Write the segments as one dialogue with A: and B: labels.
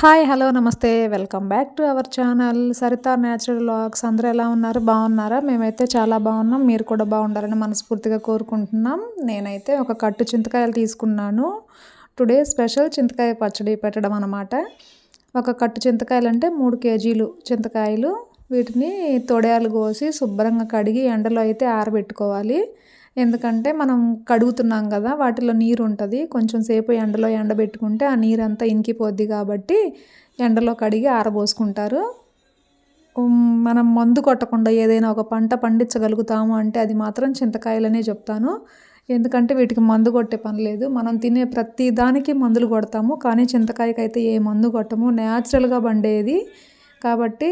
A: Hi hello నమస్తే. Welcome back to our channel. Saritha natural vlogs అందరూ ఎలా ఉన్నారు? బాగున్నారా? మేమైతే చాలా బాగున్నాం. మీరు కూడా బాగుండాలని మనస్ఫూర్తిగా కోరుకుంటున్నాం. నేనైతే ఒక కట్టు చింతకాయలు తీసుకున్నాను. టుడే స్పెషల్ చింతకాయ పచ్చడి పెట్టడం అనమాట ఒక కట్టు చింతకాయలు అంటే మూడు కేజీలు చింతకాయలు. వీటిని తొడయాలు కోసి శుభ్రంగా కడిగి ఎండలో అయితే ఆరబెట్టుకోవాలి. ఎందుకంటే మనం కడుగుతున్నాం కదా వాటిలో నీరు ఉంటుంది కొంచెం సేపు ఎండలో ఎండబెట్టుకుంటే ఆ నీరు అంతా ఇంకిపోద్ది కాబట్టి ఎండలో కడిగి ఆరబోసుకుంటారు. మనం మందు కొట్టకుండా ఏదైనా ఒక పంట పండించగలుగుతాము అంటే అది మాత్రం చింతకాయలనే చెప్తాను. ఎందుకంటే వీటికి మందు కొట్టే పని లేదు. మనం తినే ప్రతి దానికి మందులు కొడతాము. కానీ చింతకాయకి అయితే ఏ మందు కొట్టము. న్యాచురల్గా పండేది కాబట్టి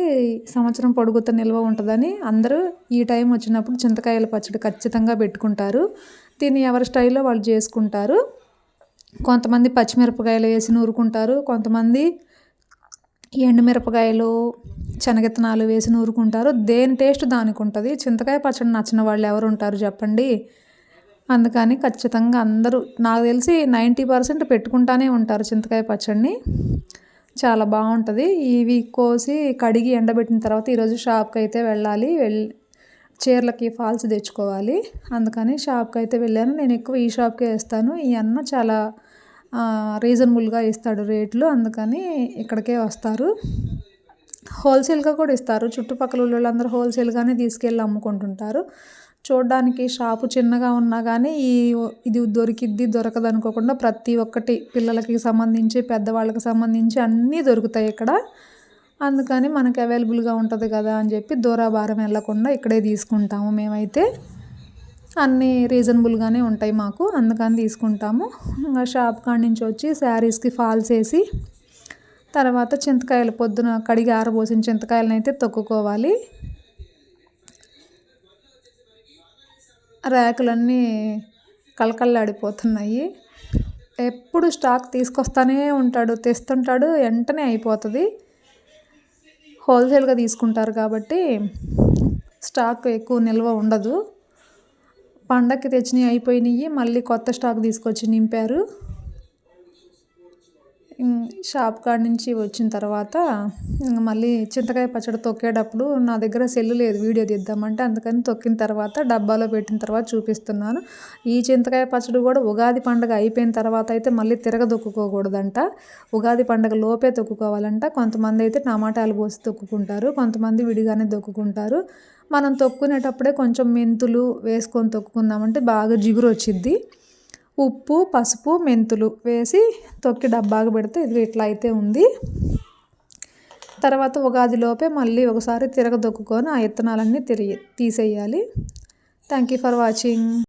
A: సంవత్సరం పొడుగుతో నిల్వ ఉంటుందని అందరూ ఈ టైం వచ్చినప్పుడు చింతకాయల పచ్చడి ఖచ్చితంగా పెట్టుకుంటారు. దీన్ని ఎవరి స్టైల్లో వాళ్ళు చేసుకుంటారు. కొంతమంది పచ్చిమిరపకాయలు వేసి నూరుకుంటారు. కొంతమంది ఎండుమిరపకాయలు శనగిత్తనాలు వేసి నూరుకుంటారు. దేని టేస్ట్ దానికి ఉంటుంది? చింతకాయ పచ్చడి నచ్చిన వాళ్ళు ఎవరు ఉంటారు చెప్పండి. అందుకని ఖచ్చితంగా అందరూ నాకు తెలిసి నైంటీ పర్సెంట్ పెట్టుకుంటానే ఉంటారు చింతకాయ పచ్చడిని. చాలా బాగుంటుంది. ఇవి కోసి కడిగి ఎండబెట్టిన తర్వాత ఈరోజు షాప్కి అయితే వెళ్ళాలి. వెళ్ళి చీరలకి ఫాల్స్ తెచ్చుకోవాలి. అందుకని షాప్కి అయితే వెళ్ళాను. నేను ఎక్కువ ఈ షాప్కే వేస్తాను. ఈ అన్న చాలా రీజనబుల్గా ఇస్తాడు రేట్లు. అందుకని ఇక్కడికే వస్తారు. హోల్సేల్గా కూడా ఇస్తారు. చుట్టుపక్కల వాళ్ళందరూ హోల్సేల్గానే తీసుకెళ్ళి అమ్ముకుంటుంటారు. చూడడానికి షాపు చిన్నగా ఉన్నా కానీ ఈ ఇది దొరికిద్ది దొరకదు అనుకోకుండా ప్రతి ఒక్కటి పిల్లలకి సంబంధించి పెద్దవాళ్ళకి సంబంధించి అన్నీ దొరుకుతాయి ఇక్కడ. అందుకని మనకి అవైలబుల్గా ఉంటుంది కదా అని చెప్పి దూరాభారం వెళ్ళకుండా ఇక్కడే తీసుకుంటాము మేమైతే. అన్నీ రీజనబుల్గానే ఉంటాయి మాకు అందుకని తీసుకుంటాము. ఇంకా షాప్ కాడి నుంచి వచ్చి శారీస్కి ఫాల్స్ వేసి తర్వాత చింతకాయలు పొద్దున కడిగి ఆరబోసిన చింతకాయలను అయితే తొక్కుకోవాలి. ర్యాకులన్నీ కలకల్లాడిపోతున్నాయి ఎప్పుడు స్టాక్ తీసుకొస్తానే ఉంటాడు తెస్తుంటాడు వెంటనే అయిపోతుంది. హోల్సేల్గా తీసుకుంటారు కాబట్టి స్టాక్ ఎక్కువ నిల్వ ఉండదు. పండక్కి తెచ్చినవి అయిపోయినాయి మళ్ళీ కొత్త స్టాక్ తీసుకొచ్చి నింపారు. షాప్ కాడ నుంచి వచ్చిన తర్వాత మళ్ళీ చింతకాయ పచ్చడి తొక్కేటప్పుడు నా దగ్గర సెల్లు లేదు వీడియో తీద్దామంటే అందుకని తొక్కిన తర్వాత డబ్బాలో పెట్టిన తర్వాత చూపిస్తున్నాను. ఈ చింతకాయ పచ్చడి కూడా ఉగాది పండుగ అయిపోయిన తర్వాత అయితే మళ్ళీ తిరగదొక్కుకోకూడదంట. ఉగాది పండుగ లోపే తొక్కుకోవాలంట. కొంతమంది అయితే టమాటాలు పోసి తొక్కుకుంటారు కొంతమంది విడిగానే తొక్కుకుంటారు. మనం తొక్కునేటప్పుడే కొంచెం మెంతులు వేసుకొని తొక్కుకున్నామంటే బాగా జిగురు వచ్చిద్ది ఉప్పు పసుపు మెంతులు వేసి తొక్కి డబ్బాగా పెడితే ఇది ఇట్లా అయితే ఉంది. తర్వాత ఉగాదిలోపే మళ్ళీ ఒకసారి తిరగదొక్కుకొని ఆ విత్తనాలన్నీ తిరిగి తీసేయాలి. Thank you for watching